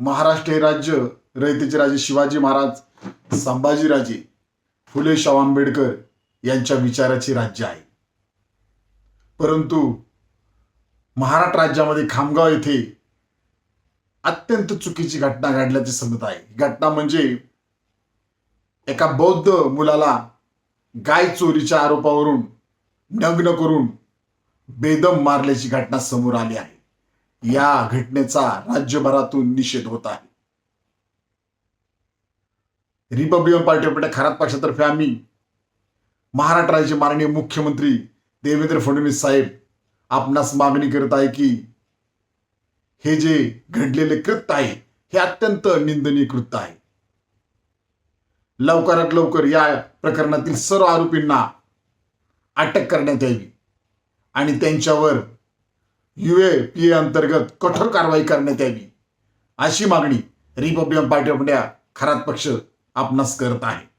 महाराष्ट्र हे राज्य रयतेचे राजे शिवाजी महाराज संभाजीराजे फुले शाहू आंबेडकर यांच्या विचाराचे राज्य आहे. परंतु महाराष्ट्र राज्यामध्ये खामगाव येथे अत्यंत चुकीची घटना घडल्याची समजत आहे. घटना म्हणजे एका बौद्ध मुलाला गाय चोरीच्या आरोपावरून नग्न करून बेदम मारल्याची घटना समोर आली आहे. या घटनेचा राज्यभरातून निषेध होत आहे. Republican Party of India Kharat पक्षातर्फे आम्ही महाराष्ट्र राज्याचे माननीय मुख्यमंत्री देवेंद्र फडणवीस साहेब आपणास मागणी करत आहे की हे जे घडलेले कृत्य आहे हे अत्यंत निंदनीय कृत्य आहे. लवकरात लवकर या प्रकरणातील सर्व आरोपींना अटक करण्यात यावी आणि त्यांच्यावर यू ए पी ए अंतर्गत कठोर कारवाई करण्यात यावी अशी मागणी Republican Party of India Kharat पक्ष आपणास करत आहे.